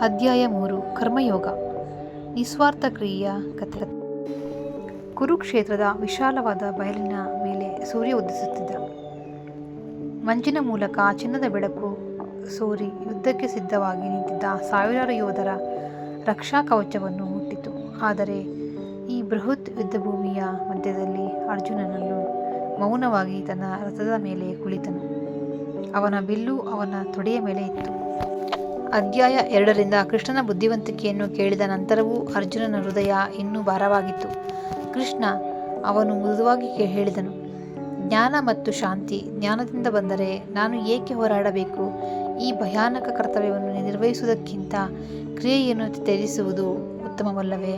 ಅಧ್ಯಾಯ ಮೂರು, ಕರ್ಮಯೋಗ. ನಿಸ್ವಾರ್ಥ ಕ್ರಿಯೆಯ ಕಥೆ. ಕುರುಕ್ಷೇತ್ರದ ವಿಶಾಲವಾದ ಬಯಲಿನ ಮೇಲೆ ಸೂರ್ಯ ಉದಿಸುತ್ತಿದ್ದ. ಮಂಜಿನ ಮೂಲಕ ಚಿನ್ನದ ಬೆಳಕು ಸೋರಿ ಯುದ್ಧಕ್ಕೆ ಸಿದ್ಧವಾಗಿ ನಿಂತಿದ್ದ ಸಾವಿರಾರು ಯೋಧರ ರಕ್ಷಾ ಕವಚವನ್ನು ಮುಟ್ಟಿತು. ಆದರೆ ಈ ಬೃಹತ್ ಯುದ್ಧಭೂಮಿಯ ಮಧ್ಯದಲ್ಲಿ ಅರ್ಜುನನನ್ನು ಮೌನವಾಗಿ ತನ್ನ ರಥದ ಮೇಲೆ ಕುಳಿತನು. ಅವನ ಬಿಲ್ಲು ಅವನ ತೊಡೆಯ ಮೇಲೆ ಇತ್ತು. ಅಧ್ಯಾಯ ಎರಡರಿಂದ ಕೃಷ್ಣನ ಬುದ್ಧಿವಂತಿಕೆಯನ್ನು ಕೇಳಿದ ನಂತರವೂ ಅರ್ಜುನನ ಹೃದಯ ಇನ್ನೂ ಭಾರವಾಗಿತ್ತು. ಕೃಷ್ಣ ಅವನು ಮೃದುವಾಗಿ ಹೇಳಿದನು, ಜ್ಞಾನ ಮತ್ತು ಶಾಂತಿ ಜ್ಞಾನದಿಂದ ಬಂದರೆ ನಾನು ಏಕೆ ಹೋರಾಡಬೇಕು? ಈ ಭಯಾನಕ ಕರ್ತವ್ಯವನ್ನು ನಿರ್ವಹಿಸುವುದಕ್ಕಿಂತ ಕ್ರಿಯೆಯನ್ನು ತ್ಯಜಿಸುವುದು ಉತ್ತಮವಲ್ಲವೇ?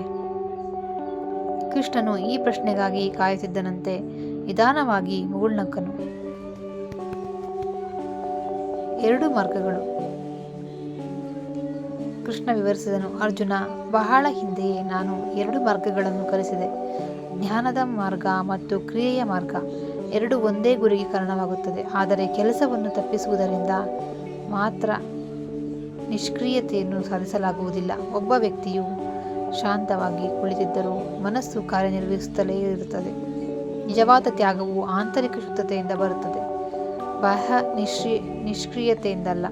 ಕೃಷ್ಣನು ಈ ಪ್ರಶ್ನೆಗಾಗಿ ಕಾಯುತ್ತಿದ್ದನಂತೆ ನಿಧಾನವಾಗಿ ಮುಗುಳ್ನಕ್ಕನು. ಎರಡು ಮಾರ್ಗಗಳು. ಕೃಷ್ಣ ವಿವರಿಸಿದನು, ಅರ್ಜುನ, ಬಹಳ ಹಿಂದೆಯೇ ನಾನು ಎರಡು ಮಾರ್ಗಗಳನ್ನು ಕಲಿಸಿದೆ. ಜ್ಞಾನದ ಮಾರ್ಗ ಮತ್ತು ಕ್ರಿಯೆಯ ಮಾರ್ಗ. ಎರಡು ಒಂದೇ ಗುರಿಗೆ ಕಾರಣವಾಗುತ್ತದೆ. ಆದರೆ ಕೆಲಸವನ್ನು ತಪ್ಪಿಸುವುದರಿಂದ ಮಾತ್ರ ನಿಷ್ಕ್ರಿಯತೆಯನ್ನು ಸಾಧಿಸಲಾಗುವುದಿಲ್ಲ. ಒಬ್ಬ ವ್ಯಕ್ತಿಯು ಶಾಂತವಾಗಿ ಕುಳಿತಿದ್ದರೂ ಮನಸ್ಸು ಕಾರ್ಯನಿರ್ವಹಿಸುತ್ತಲೇ ಇರುತ್ತದೆ. ನಿಜವಾದ ತ್ಯಾಗವು ಆಂತರಿಕ ಶುದ್ಧತೆಯಿಂದ ಬರುತ್ತದೆ. ಬಾಹ್ಯ ನಿಷ್ಕ್ರಿ ನಿಷ್ಕ್ರಿಯತೆಯಿಂದಲ್ಲ.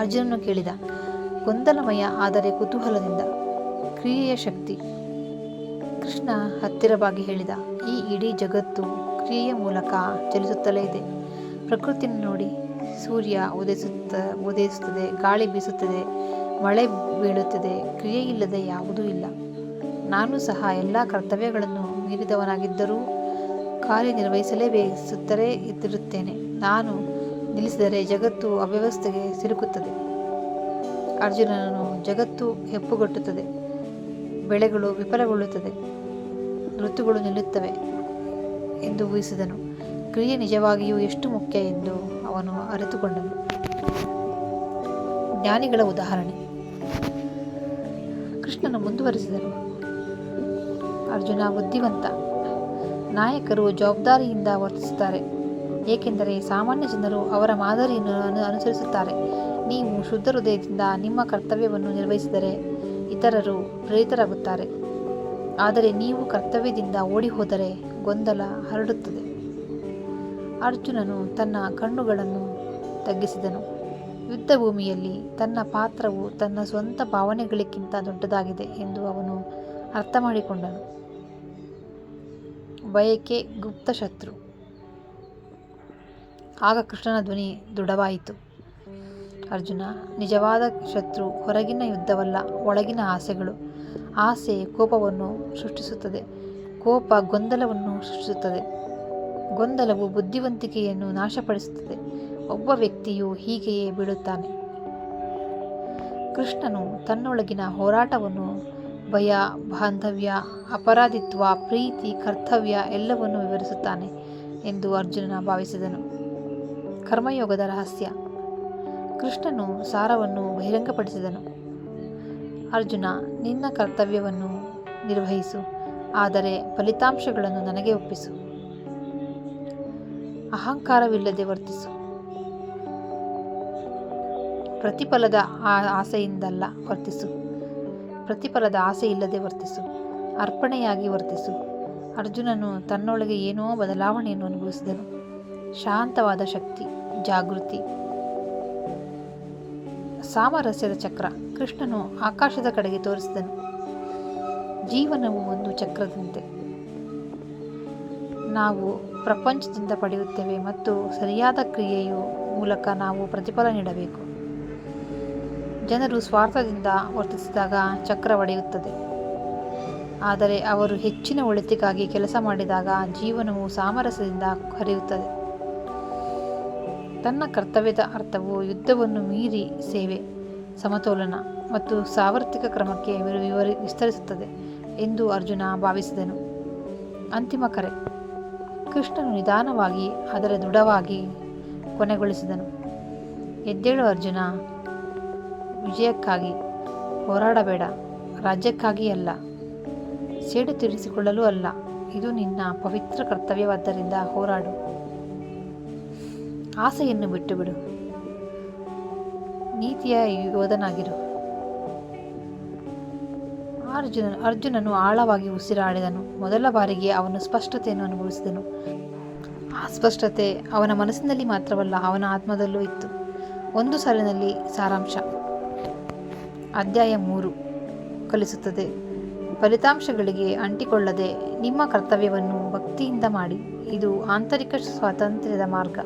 ಅರ್ಜುನನು ಕೇಳಿದ, ಗೊಂದಲಮಯ ಆದರೆ ಕುತೂಹಲದಿಂದ, ಕ್ರಿಯೆಯ ಶಕ್ತಿ. ಕೃಷ್ಣ ಹತ್ತಿರವಾಗಿ ಹೇಳಿದ, ಈ ಇಡೀ ಜಗತ್ತು ಕ್ರಿಯೆಯ ಮೂಲಕ ಚಲಿಸುತ್ತಲೇ ಇದೆ. ಪ್ರಕೃತಿಯನ್ನು ನೋಡಿ ಸೂರ್ಯ ಉದಯಿಸುತ್ತ, ಉದಯಿಸುತ್ತದೆ, ಗಾಳಿ ಬೀಸುತ್ತದೆ, ಮಳೆ ಬೀಳುತ್ತದೆ, ಕ್ರಿಯೆ ಇಲ್ಲದೆ ಯಾವುದೂ ಇಲ್ಲ. ನಾನು ಸಹ ಎಲ್ಲ ಕರ್ತವ್ಯಗಳನ್ನು ಮೀರಿದವನಾಗಿದ್ದರೂ ಕಾರ್ಯನಿರ್ವಹಿಸಲೇ ಬೇಯಿಸುತ್ತಲೇ ಇದ್ದಿರುತ್ತೇನೆ. ನಾನು ನಿಲ್ಲಿಸಿದರೆ ಜಗತ್ತು ಅವ್ಯವಸ್ಥೆಗೆ ಸಿಲುಕುತ್ತದೆ. ಅರ್ಜುನನನ್ನು ಜಗತ್ತು ಹೆಪ್ಪುಗಟ್ಟುತ್ತದೆ. ಬೆಳೆಗಳು ವಿಫಲಗೊಳ್ಳುತ್ತದೆ. ಋತುಗಳು ನಿಲ್ಲುತ್ತವೆ ಎಂದು ಊಹಿಸಿದನು. ಕ್ರಿಯೆ ನಿಜವಾಗಿಯೂ ಎಷ್ಟು ಮುಖ್ಯ ಎಂದು ಅವನು ಅರಿತುಕೊಂಡನು. ಜ್ಞಾನಿಗಳ ಉದಾಹರಣೆ. ಕೃಷ್ಣನು ಮುಂದುವರಿಸಿದನು. ಅರ್ಜುನ ಬುದ್ಧಿವಂತ. ನಾಯಕರು ಜವಾಬ್ದಾರಿಯಿಂದ ವರ್ತಿಸುತ್ತಾರೆ. ಏಕೆಂದರೆ ಸಾಮಾನ್ಯ ಜನರು ಅವರ ಮಾದರಿಯನ್ನು ಅನು- ಅನುಸರಿಸುತ್ತಾರೆ. ನೀವು ಶುದ್ಧ ಹೃದಯದಿಂದ ನಿಮ್ಮ ಕರ್ತವ್ಯವನ್ನು ನಿರ್ವಹಿಸಿದರೆ ಇತರರು ಪ್ರೇರಿತರಾಗುತ್ತಾರೆ. ಆದರೆ ನೀವು ಕರ್ತವ್ಯದಿಂದ ಓಡಿ ಹೋದರೆ ಗೊಂದಲ ಹರಡುತ್ತದೆ. ಅರ್ಜುನನು ತನ್ನ ಕಣ್ಣುಗಳನ್ನು ತಗ್ಗಿಸಿದನು. ಯುದ್ಧ ಭೂಮಿಯಲ್ಲಿ ತನ್ನ ಪಾತ್ರವು ತನ್ನ ಸ್ವಂತ ಭಾವನೆಗಳಿಗಿಂತ ದೊಡ್ಡದಾಗಿದೆ ಎಂದು ಅವನು ಅರ್ಥ ಮಾಡಿಕೊಂಡನು ಬಯಕೆ ಗುಪ್ತ ಶತ್ರು ಆಗ ಕೃಷ್ಣನ ಧ್ವನಿ ದೃಢವಾಯಿತು. ಅರ್ಜುನ, ನಿಜವಾದ ಶತ್ರು, ಹೊರಗಿನ ಯುದ್ಧವಲ್ಲ, ಒಳಗಿನ ಆಸೆಗಳು. ಆಸೆ ಕೋಪವನ್ನು ಸೃಷ್ಟಿಸುತ್ತದೆ. ಕೋಪ ಗೊಂದಲವನ್ನು ಸೃಷ್ಟಿಸುತ್ತದೆ. ಗೊಂದಲವು ಬುದ್ಧಿವಂತಿಕೆಯನ್ನು ನಾಶಪಡಿಸುತ್ತದೆ. ಒಬ್ಬ ವ್ಯಕ್ತಿಯು ಹೀಗೆಯೇ ಬೀಳುತ್ತಾನೆ. ಕೃಷ್ಣನು ತನ್ನೊಳಗಿನ ಹೋರಾಟವನ್ನು ಭಯ, ಬಾಂಧವ್ಯ, ಅಪರಾಧಿತ್ವ, ಪ್ರೀತಿ, ಕರ್ತವ್ಯ ಎಲ್ಲವನ್ನು ವಿವರಿಸುತ್ತಾನೆ ಎಂದು ಅರ್ಜುನನ ಭಾವಿಸಿದನು. ಕರ್ಮಯೋಗದ ರಹಸ್ಯ. ಕೃಷ್ಣನು ಸಾರವನ್ನು ಬಹಿರಂಗಪಡಿಸಿದನು. ಅರ್ಜುನ, ನಿನ್ನ ಕರ್ತವ್ಯವನ್ನು ನಿರ್ವಹಿಸು, ಆದರೆ ಫಲಿತಾಂಶಗಳನ್ನು ನನಗೆ ಒಪ್ಪಿಸು. ಅಹಂಕಾರವಿಲ್ಲದೆ ವರ್ತಿಸು. ಪ್ರತಿಫಲದ ಆಸೆಯಿಂದಲ್ಲ ವರ್ತಿಸು. ಪ್ರತಿಫಲದ ಆಸೆ ಇಲ್ಲದೆ ವರ್ತಿಸು. ಅರ್ಪಣೆಯಾಗಿ ವರ್ತಿಸು. ಅರ್ಜುನನು ತನ್ನೊಳಗೆ ಏನೋ ಬದಲಾವಣೆಯನ್ನು ಅನುಭವಿಸಿದನು. ಶಾಂತವಾದ ಶಕ್ತಿ. ಜಾಗೃತಿ. ಸಾಮರಸ್ಯದ ಚಕ್ರ. ಕೃಷ್ಣನು ಆಕಾಶದ ಕಡೆಗೆ ತೋರಿಸಿದನು. ಜೀವನವು ಒಂದು ಚಕ್ರದಂತೆ. ನಾವು ಪ್ರಪಂಚದಿಂದ ಪಡೆಯುತ್ತೇವೆ ಮತ್ತು ಸರಿಯಾದ ಕ್ರಿಯೆಯು ಮೂಲಕ ನಾವು ಪ್ರತಿಫಲ ನೀಡಬೇಕು. ಜನರು ಸ್ವಾರ್ಥದಿಂದ ವರ್ತಿಸಿದಾಗ ಚಕ್ರ ಒಡೆಯುತ್ತದೆ. ಆದರೆ ಅವರು ಹೆಚ್ಚಿನ ಒಳಿತಿಗಾಗಿ ಕೆಲಸ ಮಾಡಿದಾಗ ಜೀವನವು ಸಾಮರಸ್ಯದಿಂದ ಹರಿಯುತ್ತದೆ. ತನ್ನ ಕರ್ತವ್ಯದ ಅರ್ಥವು ಯುದ್ಧವನ್ನು ಮೀರಿ ಸೇವೆ, ಸಮತೋಲನ ಮತ್ತು ಸಾರ್ವತ್ರಿಕ ಕ್ರಮಕ್ಕೆ ವಿವ- ವಿವರಿ ವಿಸ್ತರಿಸುತ್ತದೆ ಎಂದು ಅರ್ಜುನ ಭಾವಿಸಿದನು. ಅಂತಿಮ ಕರೆ. ಕೃಷ್ಣನು ನಿಧಾನವಾಗಿ ಆದರೆ ದೃಢವಾಗಿ ಕೊನೆಗೊಳಿಸಿದನು. ಎದ್ದೇಳು ಅರ್ಜುನ, ವಿಜಯಕ್ಕಾಗಿ ಹೋರಾಡಬೇಡ, ರಾಜ್ಯಕ್ಕಾಗಿ ಅಲ್ಲ, ಸೇಡು ತೀರಿಸಿಕೊಳ್ಳಲು ಅಲ್ಲ, ಇದು ನಿನ್ನ ಪವಿತ್ರ ಕರ್ತವ್ಯವಾದ್ದರಿಂದ ಹೋರಾಡು. ಆಸೆಯನ್ನು ಬಿಟ್ಟುಬಿಡು. ನೀತಿಯ ಯೋಧನಾಗಿರು. ಅರ್ಜುನ, ಅರ್ಜುನನು ಆಳವಾಗಿ ಉಸಿರಾಡಿದನು. ಮೊದಲ ಬಾರಿಗೆ ಅವನು ಸ್ಪಷ್ಟತೆಯನ್ನು ಅನುಭವಿಸಿದನು. ಆ ಸ್ಪಷ್ಟತೆ ಅವನ ಮನಸ್ಸಿನಲ್ಲಿ ಮಾತ್ರವಲ್ಲ, ಅವನ ಆತ್ಮದಲ್ಲೂ ಇತ್ತು. ಒಂದು ಸಾಲಿನಲ್ಲಿ ಸಾರಾಂಶ. ಅಧ್ಯಾಯ ಮೂರು. ಕಲಿಸುತ್ತದೆ. ಫಲಿತಾಂಶಗಳಿಗೆ ಅಂಟಿಕೊಳ್ಳದೆ ನಿಮ್ಮ ಕರ್ತವ್ಯವನ್ನು ಭಕ್ತಿಯಿಂದ ಮಾಡಿ. ಇದು ಆಂತರಿಕ ಸ್ವಾತಂತ್ರ್ಯದ ಮಾರ್ಗ.